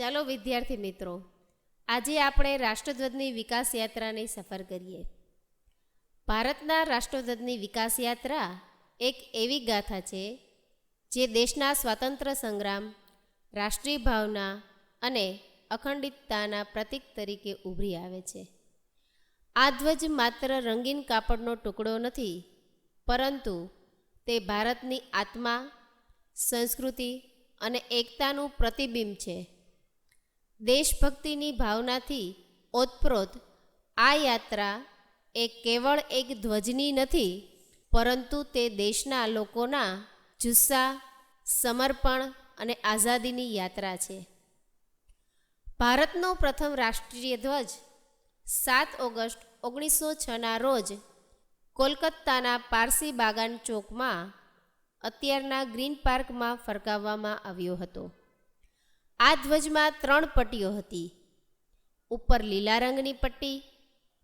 ચાલો વિદ્યાર્થી મિત્રો, આજે આપણે રાષ્ટ્રધ્વજની વિકાસ યાત્રાની સફર કરીએ. ભારતના રાષ્ટ્રધ્વજની વિકાસ યાત્રા એક એવી ગાથા છે, જે દેશના સ્વાતંત્ર્ય સંગ્રામ, રાષ્ટ્રીય ભાવના અને અખંડિતતાના પ્રતીક તરીકે ઉભરી આવે છે. આ ધ્વજ માત્ર રંગીન કાપડનો ટુકડો નથી, પરંતુ તે ભારતની આત્મા, સંસ્કૃતિ અને એકતાનું પ્રતિબિંબ છે. દેશભક્તિની ભાવનાથી ઓતપ્રોત આ યાત્રા એ કેવળ એક ધ્વજની નથી, પરંતુ તે દેશના લોકોના જુસ્સા, સમર્પણ અને આઝાદીની યાત્રા છે. ભારતનો પ્રથમ રાષ્ટ્રીય ધ્વજ સાત ઓગસ્ટ ઓગણીસો છના રોજ કોલકાતાના પારસી બાગાન ચોકમાં અત્યારના ગ્રીન પાર્કમાં ફરકાવવામાં આવ્યો હતો. આ ધ્વજમાં ત્રણ પટ્ટીઓ હતી. ઉપર લીલા રંગની પટ્ટી,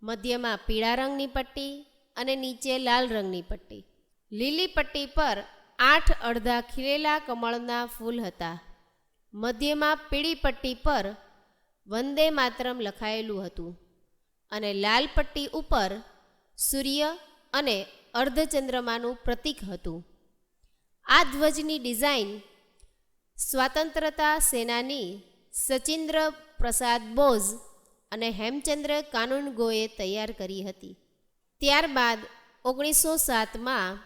મધ્યમાં પીળા રંગની પટ્ટી અને નીચે લાલ રંગની પટ્ટી. લીલી પટ્ટી પર આઠ અડધા ખીલેલા કમળના ફૂલ હતા. મધ્યમાં પીળી પટ્ટી પર વંદે માતરમ લખાયેલું હતું અને લાલ પટ્ટી ઉપર સૂર્ય અને અર્ધચંદ્રમાનું પ્રતીક હતું. આ ધ્વજની ડિઝાઇન સ્વાતંત્રતા સેનાની સચિન્દ્ર પ્રસાદ બોઝ અને હેમચંદ્ર કાનુનગોએ તૈયાર કરી હતી. ત્યારબાદ ઓગણીસો સાતમાં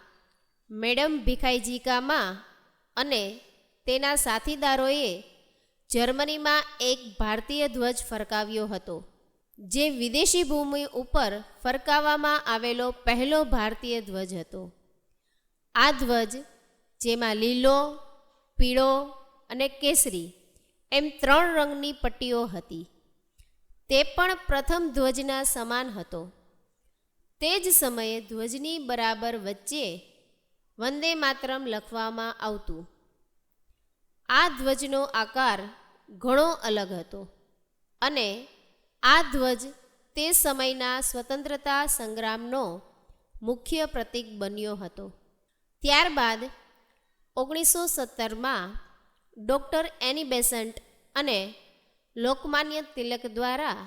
મેડમ ભીખાઈજી કામા અને તેના સાથીદારોએ જર્મનીમાં એક ભારતીય ધ્વજ ફરકાવ્યો હતો, જે વિદેશી ભૂમિ ઉપર ફરકાવવામાં આવેલો પહેલો ભારતીય ધ્વજ હતો. આ ધ્વજ, જેમાં લીલો, પીળો અને કેસરી, એમ ત્રણ રંગની પટ્ટીઓ હતી. તે પણ પ્રથમ ધ્વજના સમાન હતો. તે જ સમયે ધ્વજની બરાબર વચ્ચે વંદે માતરમ લખવામાં આવતું. આ ધ્વજનો આકાર ઘણો અલગ હતો અને આ ધ્વજ તે સમયના સ્વતંત્રતા સંગ્રામનો મુખ્ય પ્રતીક બન્યો હતો. ત્યારબાદ ઓગણીસો સત્તરમાં ડૉક્ટર એની બેસન્ટ અને લોકમાન્ય તિલક દ્વારા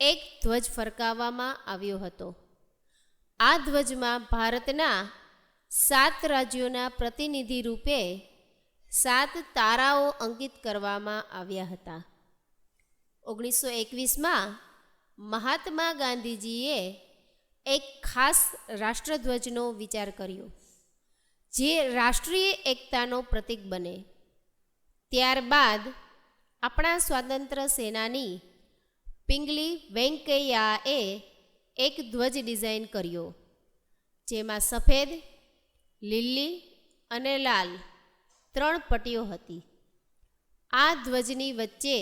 એક ધ્વજ ફરકાવવામાં આવ્યો હતો. આ ધ્વજમાં ભારતના સાત રાજ્યોના પ્રતિનિધિ રૂપે સાત તારાઓ અંકિત કરવામાં આવ્યા હતા. ઓગણીસો એકવીસમાં મહાત્મા ગાંધીજીએ એક ખાસ રાષ્ટ્રધ્વજનો વિચાર કર્યો, જે રાષ્ટ્રીય એકતાનો પ્રતીક બને. ત્યારબાદ આપણા સ્વાતંત્ર્ય સેનાની પિંગલી વેંકૈયાએ એક ધ્વજ ડિઝાઇન કર્યો, જેમાં સફેદ, લીલી અને લાલ ત્રણ પટ્ટીઓ હતી. આ ધ્વજની વચ્ચે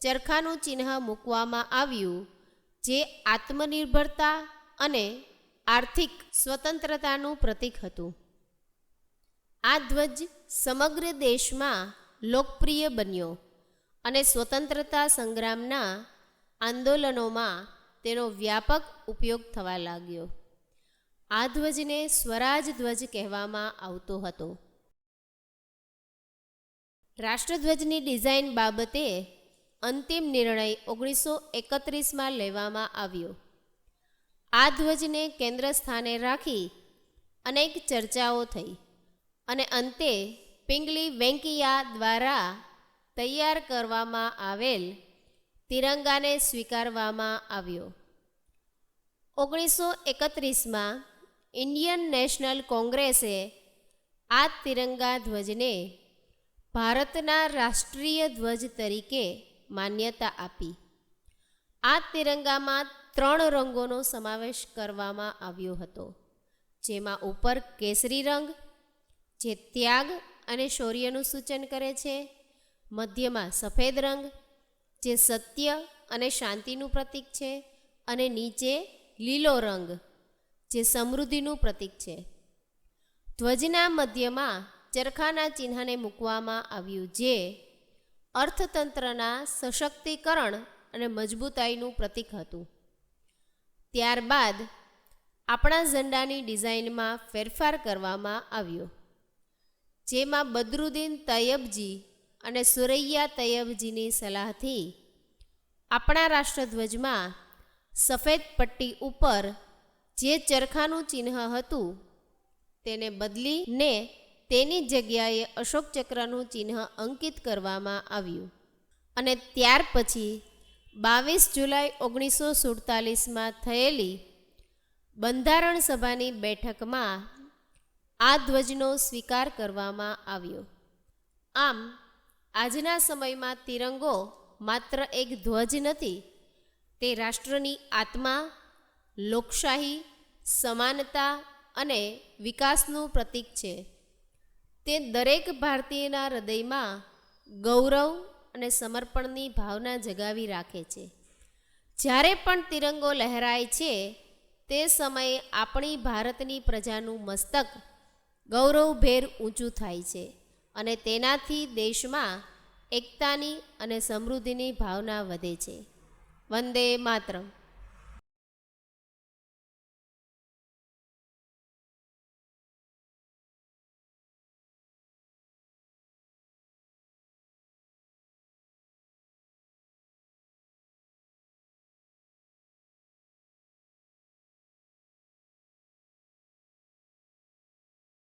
ચરખાનું ચિહ્ન મૂકવામાં આવ્યું, જે આત્મનિર્ભરતા અને આર્થિક સ્વતંત્રતાનું પ્રતીક હતું. આ ધ્વજ સમગ્ર દેશમાં લોકપ્રિય બન્યો અને સ્વતંત્રતા સંગ્રામના આંદોલનોમાં તેનો વ્યાપક ઉપયોગ થવા લાગ્યો. આ ધ્વજને સ્વરાજ ધ્વજ કહેવામાં આવતો હતો. રાષ્ટ્રધ્વજની ડિઝાઇન બાબતે અંતિમ નિર્ણય ઓગણીસો એકત્રીસમાં લેવામાં આવ્યો. આ ધ્વજને કેન્દ્ર સ્થાને રાખી અનેક ચર્ચાઓ થઈ અને અંતે પિંગલી વેંકૈયા દ્વારા તૈયાર કરવામાં આવેલ તિરંગાને સ્વીકારવામાં આવ્યો. ઓગણીસો એકત્રીસમાં ઇન્ડિયન નેશનલ કોંગ્રેસે આ તિરંગા ધ્વજને ભારતના રાષ્ટ્રીય ધ્વજ તરીકે માન્યતા આપી. આ તિરંગામાં ત્રણ રંગોનો સમાવેશ કરવામાં આવ્યો હતો, જેમાં ઉપર કેસરી રંગ, જે ત્યાગ અને શૌર્યનું સૂચન કરે છે. મધ્યમાં સફેદ રંગ, જે સત્ય અને શાંતિનું પ્રતીક છે, અને નીચે લીલો રંગ, જે સમૃદ્ધિનું પ્રતીક છે. ધ્વજના મધ્યમાં ચરખાના ચિહ્નને મૂકવામાં આવ્યું જે અર્થતંત્રના સશક્તિકરણ અને મજબૂતાઈનું પ્રતીક હતું. ત્યારબાદ આપણા ઝંડાની ડિઝાઇનમાં ફેરફાર કરવામાં આવ્યો. જેમાં બદરુદ્દીન તૈયબજી અને સુરૈયા તૈયબજીની સલાહથી આપણા રાષ્ટ્રધ્વજમાં સફેદ પટ્ટી ઉપર જે ચરખાનું ચિહ્ન હતું, તેને બદલીને તેની જગ્યાએ અશોક ચક્રનું ચિહ્ન અંકિત કરવામાં આવ્યું. અને ત્યાર પછી બાવીસ જુલાઈ ઓગણીસો સુડતાલીસમાં થયેલી બંધારણ સભાની બેઠકમાં આ ધ્વજનો સ્વીકાર કરવામાં આવ્યો. આમ, આજના સમયમાં તિરંગો માત્ર એક ધ્વજ નથી, તે રાષ્ટ્રની આત્મા, લોકશાહી, સમાનતા અને વિકાસનું પ્રતીક છે. તે દરેક ભારતીયના હૃદયમાં ગૌરવ અને સમર્પણની ભાવના જગાવી રાખે છે. જ્યારે પણ તિરંગો લહેરાય છે, તે સમયે આપણી ભારતની પ્રજાનું મસ્તક ગૌરવભેર ઊંચું થાય છે અને તેનાથી દેશમાં એકતાની અને સમૃદ્ધિની ભાવના વધે છે. વંદે માતરમ.